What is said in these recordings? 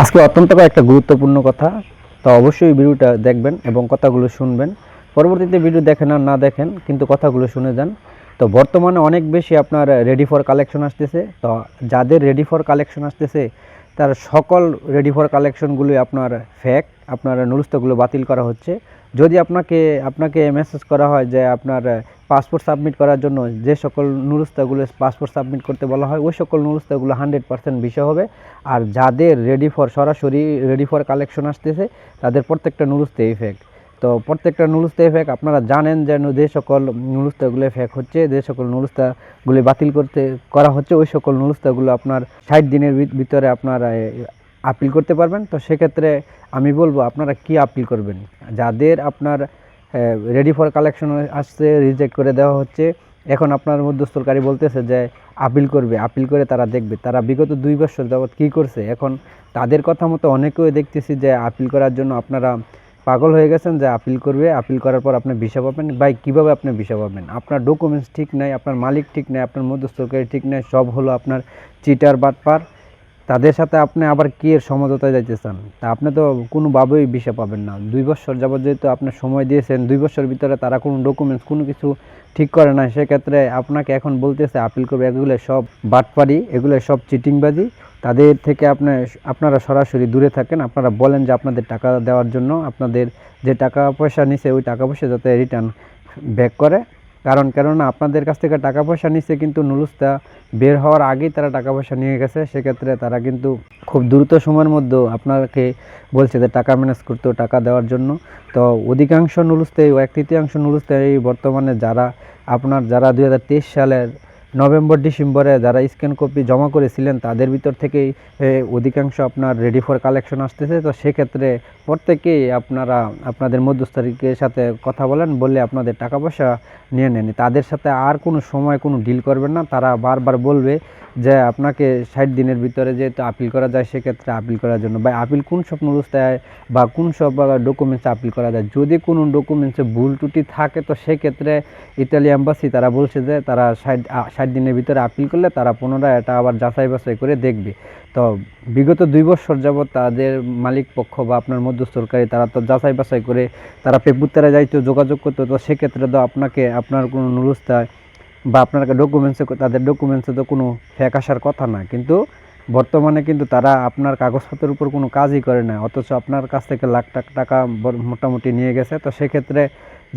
আজকে অত্যন্ত একটা গুরুত্বপূর্ণ কথা। তো অবশ্যই ভিডিওটা দেখবেন এবং কথাগুলো শুনবেন। পরবর্তীতে ভিডিও দেখেন আর না দেখেন, কিন্তু কথাগুলো শুনে যান। তো বর্তমানে অনেক বেশি আপনার রেডি ফর কালেকশন আসতেছে। তো যাদের রেডি ফর কালেকশন আসতেছে, তার সকল রেডি ফর কালেকশনগুলি আপনার ফ্যাক আপনার নুরুস্তগুলো বাতিল করা হচ্ছে। যদি আপনাকে আপনাকে মেসেজ করা হয় যে আপনার পাসপোর্ট সাবমিট করার জন্য যে সকল নুরুস্তাগুলো পাসপোর্ট সাবমিট করতে বলা হয়, ওই সকল নুরুস্তাগুলো হান্ড্রেড পার্সেন্ট বিষয় হবে। আর যাদের রেডি ফর সরাসরি রেডি ফর কালেকশন আসতেছে, তাদের প্রত্যেকটা নুরুস্তে ফেক তো প্রত্যেকটা নুরুস্তে ফেক আপনারা জানেন যে যে সকল নুরুস্তাগুলো ফেক হচ্ছে, যে সকল নুরুস্তাগুলি বাতিল করতে, করা হচ্ছে, ওই সকল নুরুস্তাগুলো আপনার ষাট দিনের ভিত- ভিতরে আপনার আপিল করতে পারবেন। তো সেক্ষেত্রে আমি বলব, আপনারা কি আপিল করবেন? যাদের আপনার রেডি ফর কালেকশন আসছে রিজেক্ট করে দেওয়া হচ্ছে, এখন আপনার মধ্যস্থকারী বলতেছে যে আপিল করবে আপিল করে তারা দেখবে। তারা বিগত দুই বছর যাবৎ কী করছে? এখন তাদের কথা মতো অনেকেই দেখতেছি যে আপিল করার জন্য আপনারা পাগল হয়ে গেছেন যে আপিল করবে আপিল করার পর আপনি ভিসা পাবেন। ভাই, কীভাবে আপনি ভিসা পাবেন? আপনার ডকুমেন্টস ঠিক নাই, আপনার মালিক ঠিক নাই, আপনার মধ্যস্থকারী ঠিক নাই, সব হলো আপনার চিটার বাটপার। তাদের সাথে আপনি আবার কি এর সমঝোতায় যাইতে চান? তা আপনি তো কোনোভাবেই ভিসা পাবেন না। দুই বছর যাবৎ যেহেতু আপনি সময় দিয়েছেন, দুই বছর ভিতরে তারা কোনো ডকুমেন্টস কোনো কিছু ঠিক করে না। সেক্ষেত্রে আপনাকে এখন বলতেছে, আপিল করবে, এগুলো সব বাটপারি, এগুলো সব চিটিংবাজি। তাদের থেকে আপনি আপনারা সরাসরি দূরে থাকেন। আপনারা বলেন যে আপনাদের টাকা দেওয়ার জন্য আপনাদের যে টাকা পয়সা নিছে, ওই টাকা পয়সা যাতে রিটার্ন ব্যাক করে। কারণ কেননা আপনাদের কাছ থেকে টাকা পয়সা নিচ্ছে কিন্তু নুলুস্তা বের হওয়ার আগেই তারা টাকা পয়সা নিয়ে গেছে, সেক্ষেত্রে তারা কিন্তু খুব দ্রুত সময়ের মধ্যে আপনাকে বলছে যে টাকা ম্যানেজ করতে টাকা দেওয়ার জন্য। তো অধিকাংশ নুরুস্তে এক তৃতীয়াংশ নুলুস্তে এই বর্তমানে যারা, আপনার যারা দু হাজার তেইশ সালের নভেম্বর, ডিসেম্বরে যারা স্ক্যান কপি জমা করেছিলেন, তাদের ভিতর থেকেই অধিকাংশ আপনার রেডি ফর কালেকশন আসতেছে। তো সেক্ষেত্রে প্রত্যেকেই আপনারা, আপনাদের মধ্যস্থরিকের সাথে কথা বলেন বললে আপনাদের টাকা পয়সা নিয়ে নেন। তাদের সাথে আর কোনো সময় কোনো ডিল করবেন না। তারা বারবার বলবে যে, আপনাকে ষাট দিনের ভিতরে যেহেতু আপিল করা যায়, সেক্ষেত্রে আপিল করার জন্য। বা, আপিল কোন সব অবস্থায় বা, কোন সব ডকুমেন্টস আপিল করা যায়? যদি কোনো ডকুমেন্টসে ভুল ত্রুটি থাকে, তো সেক্ষেত্রে ইতালি অ্যাম্বাসি তারা বলছে যে, তারা ষাট ষাট দিনের ভিতরে আপিল করলে তারা পুনরায় এটা আবার যাচাই বাছাই করে দেখবে। তো বিগত দুই বছর যাবৎ তাদের মালিক পক্ষ বা আপনার মধ্যস্থকারী তারা তো যাচাই বাছাই করে তারা পেপুত্তারা যাইতো, যোগাযোগ করতো, তো সেক্ষেত্রে তো আপনাকে আপনার কোনো নুরুস্তায় বা আপনার ডকুমেন্টসে তাদের ডকুমেন্টসে তো কোনো ফেক আসার কথা না। কিন্তু বর্তমানে কিন্তু তারা আপনার কাগজপত্রের উপর কোনো কাজই করে না। অথচ আপনার কাছ থেকে লাখ টাকা মোটামুটি নিয়ে গেছে। তো সেক্ষেত্রে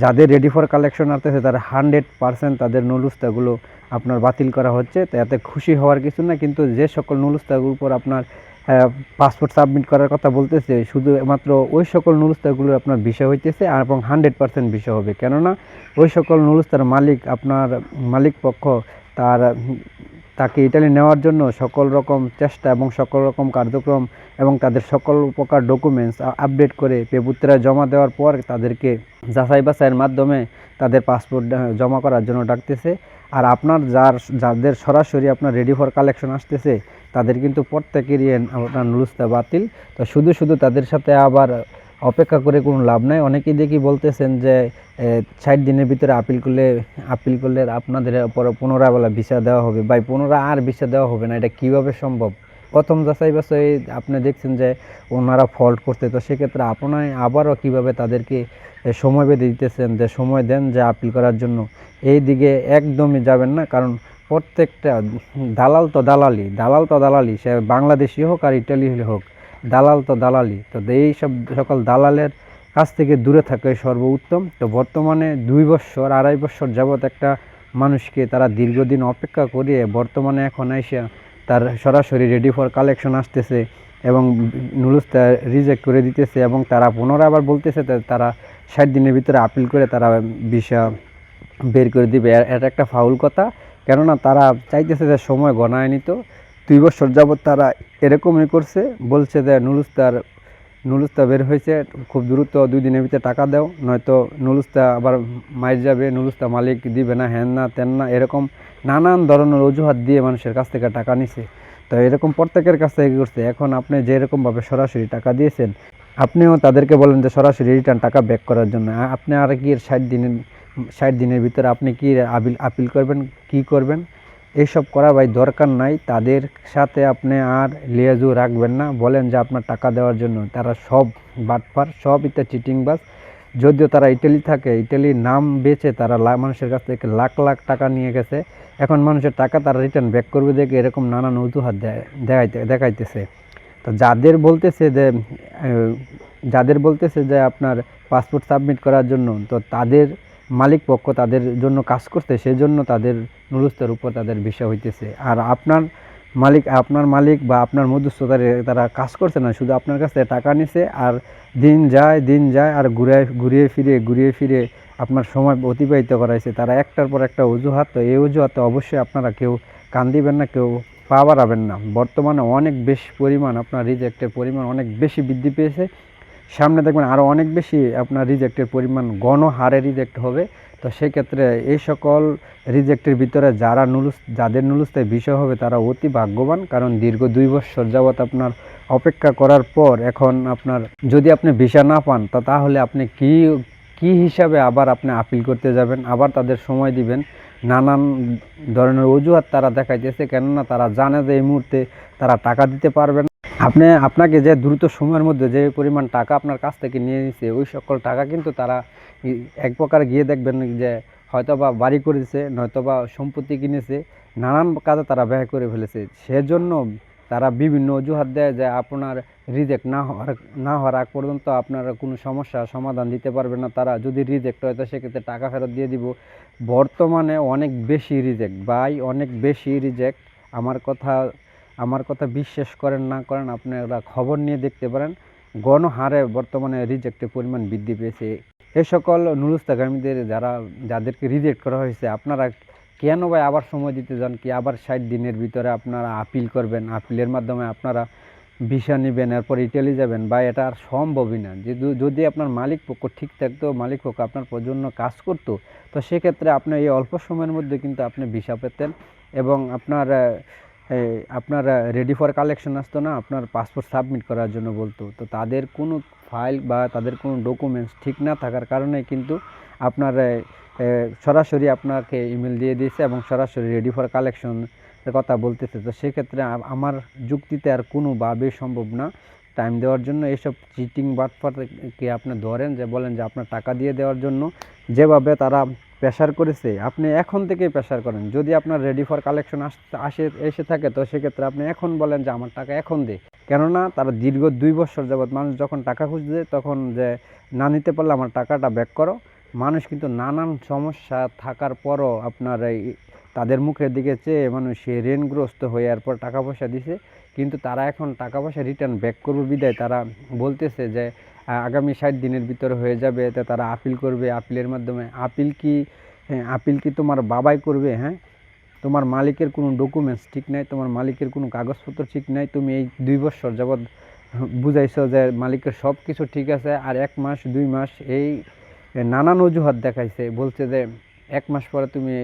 যাদের রেডি ফর কালেকশন আসতেছে, তারা হান্ড্রেড পার্সেন্ট তাদের নুলুস্তাগুলো আপনার বাতিল করা হচ্ছে। তো এতে খুশি হওয়ার কিছু না, কিন্তু যে সকল নুলুস্তাগুলোর উপর আপনার পাসপোর্ট সাবমিট করার কথা বলতেছে, শুধুমাত্র ওই সকল নুলুস্তাগুলো আপনার বিষয় হইতেছে আর এবং হান্ড্রেড পার্সেন্ট বিষয় হবে। কেননা ওই সকল নুলুস্তার মালিক আপনার মালিক পক্ষ তার তাকে ইটালি নেওয়ার জন্য সকল রকম চেষ্টা এবং সকল রকম কার্যক্রম এবং তাদের সকল প্রকার ডকুমেন্টস আপডেট করে পেপুত্রায় জমা দেওয়ার পর তাদেরকে যাচাই বাছাইয়ের মাধ্যমে তাদের পাসপোর্ট জমা করার জন্য ডাকতেছে। আর আপনার যার, যাদের সরাসরি আপনার রেডি ফর কালেকশন আসতেছে, তাদের কিন্তু প্রত্যেকেরই আপনার নুরুস্তা বাতিল। তো শুধু শুধু তাদের সাথে আবার অপেক্ষা করে কোনো লাভ নাই। অনেকেই দেখি বলতেছেন যে ষাট দিনের ভিতরে আপিল করলে আপিল করলে আপনাদের পুনরায় বলা ভিসা দেওয়া হবে। বা পুনরায় আর ভিসা দেওয়া হবে না, এটা কীভাবে সম্ভব? প্রথম যাচাই বাছাই আপনি দেখছেন যে, ওনারা ফল্ট করতে, তো সেক্ষেত্রে আপনার আবারও কীভাবে তাদেরকে সময় বেঁধে দিতেছেন যে, সময় দেন যে আপিল করার জন্য। এই দিকে একদমই যাবেন না, কারণ প্রত্যেকটা দালাল তো দালালি, দালাল তো দালালি, সে বাংলাদেশি হোক আর ইটালি হোক। দালাল তো দালালি। তো এই সব সকল দালালের কাছ থেকে দূরে থাকাই সর্বোত্তম। তো বর্তমানে দুই বছর, আড়াই বছর যাবৎ একটা মানুষকে তারা দীর্ঘদিন অপেক্ষা করিয়ে বর্তমানে এখন এসে তার সরাসরি রেডি ফর কালেকশন আসতেছে এবং নুলুসটা রিজেক্ট করে দিতেছে এবং তারা পুনরায় আবার বলতেছে তারা ষাট দিনের ভিতরে আপিল করে তারা ভিসা বের করে দিবে। এটা একটা ফাউল কথা। কেননা তারা চাইতেছে যে সময় গণায় নিত। দুই বছর যাবৎ তারা এরকমই করছে, বলছে যে নুলুস্তার, নুলুস্তা বের হয়েছে, খুব দ্রুত দুই দিনের ভিতরে টাকা দাও, নয়তো নুলুস্তা আবার মাইর যাবে, নুলুস্তা মালিক দিবে না, হ্যান না তেন না, এরকম নানান ধরনের অজুহাত দিয়ে মানুষের কাছ থেকে টাকা নিছে। তো এরকম প্রত্যেকের কাছ থেকে করছে। এখন আপনি যেরকমভাবে সরাসরি টাকা দিয়েছেন, আপনিও তাদেরকে বলেন যে সরাসরি রিটার্ন টাকা ব্যাক করার জন্য। আপনি আর কি ষাট দিনের ষাট দিনের ভিতরে আপনি কি আপিল আপিল করবেন, কি করবেন? এইসব করা ভাই দরকার নাই। তাদের সাথে আপনি আর লিয়াজু রাখবেন না। বলেন যে আপনার টাকা দেওয়ার জন্য। তারা সব বাটফার, সব ইত্যা চিটিংবাজ যদিও তারা ইটালি থাকে ইটালির নাম বেচে তারা মানুষের কাছ থেকে লাখ লাখ টাকা নিয়ে গেছে। এখন মানুষের টাকা তারা রিটার্ন ব্যাক করবে দেখে এরকম নানান অজুহাত দেখাইতে দেখাইতেছে। তো যাদের বলতেছে যে যাদের বলতেছে যে আপনার পাসপোর্ট সাবমিট করার জন্য, তো তাদের মালিক পক্ষ তাদের জন্য কাজ করতে সেজন্য তাদের নুরুস্তের উপর তাদের বিষয় হইতেছে। আর আপনার মালিক আপনার মালিক বা আপনার মধ্যস্থতার তারা কাজ করছে না, শুধু আপনার কাছ থেকে টাকা নিছে আর দিন যায় দিন যায় আর ঘুরে ঘুরিয়ে ফিরে ঘুরিয়ে ফিরে আপনার সময় অতিবাহিত করাইছে। তারা একটার পর একটা অজুহাত, তো এই অজুহাতে অবশ্যই আপনারা কেউ কান দিবেন না, কেউ পা বাড়াবেন না। বর্তমানে অনেক বেশি পরিমাণ, আপনার রিজেক্টের পরিমাণ অনেক বেশি বৃদ্ধি পেয়েছে। সামনে দেখবেন আরও অনেক বেশি আপনার রিজেক্টের পরিমাণ গণহারে রিজেক্ট হবে। তো সেক্ষেত্রে এই সকল রিজেক্টের ভিতরে যারা নুলুস, যাদের নুলুস্তায় বিষয় হবে তারা অতি ভাগ্যবান। কারণ দীর্ঘ দুই বছর যাবৎ আপনার অপেক্ষা করার পর এখন আপনার যদি আপনি ভিসা না পান, তা তাহলে আপনি কি কি হিসাবে আবার আপনি আপিল করতে যাবেন? আবার তাদের সময় দিবেন। নানান ধরনের অজুহাত তারা দেখাইতেছে, কেননা তারা জানে যে এই মুহূর্তে তারা টাকা দিতে পারবে না। আপনি আপনাকে যে দ্রুত সময়ের মধ্যে যে পরিমাণ টাকা আপনার কাছ থেকে নিয়ে নিছে, ওই সকল টাকা কিন্তু তারা এক প্রকার গিয়ে দেখবেন যে হয়তো বা বাড়ি করেছে নয়তো বা সম্পত্তি কিনেছে, নানান কাজে তারা ব্যয় করে ফেলেছে। সেজন্য তারা বিভিন্ন অজুহাত দেয় যে আপনার রিজেক্ট না হওয়ার না হওয়ার আগ পর্যন্ত আপনারা কোনো সমস্যা সমাধান দিতে পারবে না। তারা যদি রিজেক্ট হয়, তো সেক্ষেত্রে টাকা ফেরত দিয়ে দিব। বর্তমানে অনেক বেশি রিজেক্ট বাই অনেক বেশি রিজেক্ট আমার কথা আমার কথা বিশ্বাস করেন, না করেন, আপনারা খবর নিয়ে দেখতে পারেন। গণহারে বর্তমানে রিজেক্টের পরিমাণ বৃদ্ধি পেয়েছে। এ সকল নুরুস্তাগামীদের যারা, যাদেরকে রিজেক্ট করা হয়েছে, আপনারা কেন ভাই আবার সময় দিতে যান কি? আবার ষাট দিনের ভিতরে আপনারা আপিল করবেন। আপিলের মাধ্যমে আপনারা ভিসা নেবেন, এরপর ইটালি যাবেন, বা এটা আর সম্ভবই না। যদি যদি আপনার মালিক পক্ষ ঠিক থাকতো, মালিক পক্ষ আপনার জন্য কাজ করতো, তো সেক্ষেত্রে আপনি এই অল্প সময়ের মধ্যে কিন্তু আপনি ভিসা পেতেন এবং আপনার আপনার রেডি ফর কালেকশন আসতো না, আপনার পাসপোর্ট সাবমিট করার জন্য বলতো। তো তাদের কোনো ফাইল বা তাদের কোনো ডকুমেন্টস ঠিক না থাকার কারণে কিন্তু আপনার সরাসরি আপনাকে ইমেল দিয়ে দিয়েছে এবং সরাসরি রেডি ফর কালেকশন কথা বলতেছে। তো সেক্ষেত্রে আমার যুক্তিতে আর কোনোভাবেই সম্ভব না। টাইম দেওয়ার জন্য এইসব চিটিং বাটপারকে আপনি ধরেন যে, বলেন যে আপনার টাকা দিয়ে দেওয়ার জন্য। যেভাবে তারা প্রেশার করেছে, আপনি এখন থেকেই প্রেশার করেন। যদি আপনার রেডি ফর কালেকশন আসে এসে থাকে, তো সেক্ষেত্রে আপনি এখন বলেন যে, আমার টাকা এখন দে। কেননা তারা দীর্ঘ দুই বছর যাবৎ মানুষ যখন টাকা খুঁজছে, তখন যে, না নিতে পারলে আমার টাকাটা ব্যাক করো। মানুষ কিন্তু নানান সমস্যা থাকার পরও আপনার এই তাদের মুখের দিকে চেয়ে মানুষ সে ঋণগ্রস্ত হয়ে এরপর টাকা পয়সা দিছে। কিন্তু তারা এখন টাকা পয়সা রিটার্ন ব্যাক করবে বিদায়। তারা বলতেছে যে আগামী ষাট দিনের ভিতরে হয়ে যাবে এতে তারা আপিল করবে। আপিলের মাধ্যমে আপিল কি হ্যাঁ, আপিল কি তোমার বাবাই করবে হ্যাঁ? তোমার মালিকের কোনো ডকুমেন্টস ঠিক নাই তোমার মালিকের কোনো কাগজপত্র ঠিক নাই তুমি এই দুই বছর যাবৎ বুঝাইছো যে মালিকের সব কিছু ঠিক আছে আর এক মাস দুই মাস এই নানান অজুহাত দেখাইছে বলছে যে এক মাস পরে তুমি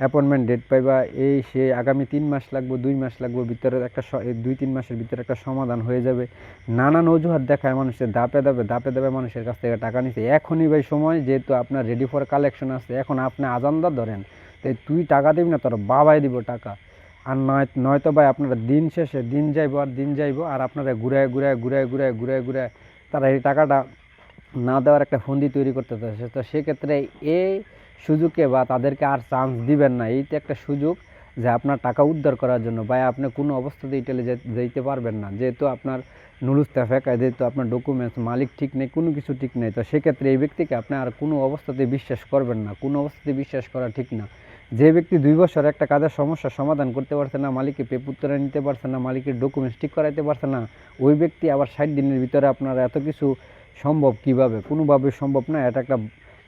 অ্যাপয়েন্টমেন্ট ডেট পাইবা, এই সে আগামী তিন মাস লাগবে, দুই মাস লাগবে ভিতরে একটা দুই তিন মাসের ভিতরে একটা সমাধান হয়ে যাবে। নানান অজুহাত দেখায় মানুষের দাপে দাপে দাপে দাপে মানুষের কাছ থেকে টাকা নিছে। এখনই ভাই সময়, যেহেতু আপনার রেডি ফর কালেকশন আছে, এখন আপনি আজানদা ধরেন, তো তুই টাকা দিবি না, তোর বাবাই দিব টাকা। আর নয় নয়তো ভাই আপনারা দিন শেষে দিন যাইবো আর দিন যাইবো, আর আপনারা ঘুরায় ঘুরায় ঘুরায় ঘুরায় ঘুরায় ঘুরায় তারা এই টাকাটা না দেওয়ার একটা ফন্দি তৈরি করতে চাইছে। তো সেক্ষেত্রে এই সুযোগে বা তাদেরকে আর চান্স দিবেন না। এই তো একটা সুযোগ যে আপনার টাকা উদ্ধার করার জন্য বা আপনি কোনো অবস্থাতে ইটালি যেতে পারবেন না। যেহেতু আপনার নুলুস্তা ফেঁকায় যেহেতু আপনার ডকুমেন্টস মালিক ঠিক নেই, কোনো কিছু ঠিক নেই, তো সেক্ষেত্রে এই ব্যক্তিকে আপনি আর কোনো অবস্থাতে বিশ্বাস করবেন না। কোনো অবস্থাতে বিশ্বাস করা ঠিক না। যে ব্যক্তি দুই বছর একটা কাজের সমস্যার সমাধান করতে পারছে না, মালিককে পেপুত্তরা নিতে পারছে না, মালিকের ডকুমেন্টস ঠিক করাইতে পারছে না, ওই ব্যক্তি আবার ষাট দিনের ভিতরে আপনার এত কিছু সম্ভব কীভাবে? কোনোভাবে সম্ভব না। এটা একটা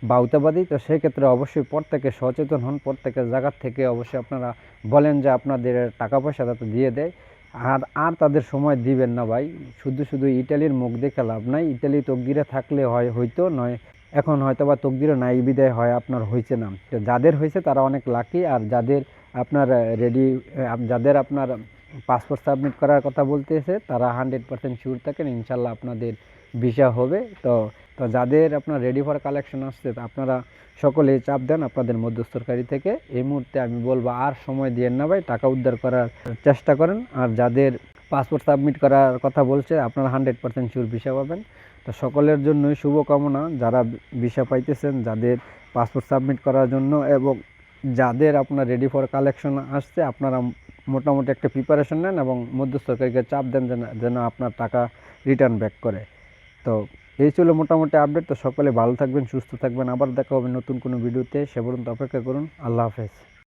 বাউতাবাদী, তো সেক্ষেত্রে অবশ্যই প্রত্যেকে সচেতন হন, প্রত্যেকের জায়গার থেকে অবশ্যই আপনারা বলেন যে আপনাদের টাকা পয়সা যাতে দিয়ে দেয়। আর আর তাদের সময় দিবেন না ভাই, শুধু শুধু ইটালির মুখ দেখে লাভ নাই, ইটালি তকদিরে থাকলে হয় হয়তো নয়, এখন হয়তো বা তকদিরে নাই, বিদায় হয়, আপনার হয়েছে না। তো যাদের হয়েছে তারা অনেক লাকি আর যাদের আপনার রেডি যাদের আপনার পাসপোর্ট সাবমিট করার কথা বলতেছে, তারা হান্ড্রেড পার্সেন্ট শিওর থাকেন, ইনশাল্লাহ আপনাদের ভিসা হবে। তো তো যাদের আপনার রেডি ফর কালেকশন আসছে, আপনারা সকলেই চাপ দেন আপনাদের মধ্যস্থকারী থেকে। এই মুহূর্তে আমি বলব, আর সময় দিয়েন না ভাই, টাকা উদ্ধার করার চেষ্টা করেন। আর যাদের পাসপোর্ট সাবমিট করার কথা বলছে, আপনারা হান্ড্রেড পার্সেন্ট শিওর ভিসা পাবেন। তো সকলের জন্যই শুভকামনা, যারা ভিসা পাইতেছেন, যাদের পাসপোর্ট সাবমিট করার জন্য এবং যাদের আপনার রেডি ফর কালেকশন আসছে, আপনারা মোটামুটি একটা প্রিপারেশন নেন এবং মধ্যস্থকারীকে চাপ দেন যেন যেন আপনার টাকা রিটার্ন ব্যাক করে। তো এই ছিল মোটামুটি আপডেট তো সকলে ভালো থাকবেন, সুস্থ থাকবেন। আবার দেখা হবে নতুন কোনো ভিডিওতে। সে পর্যন্ত অপেক্ষা করুন। আল্লাহ হাফেজ।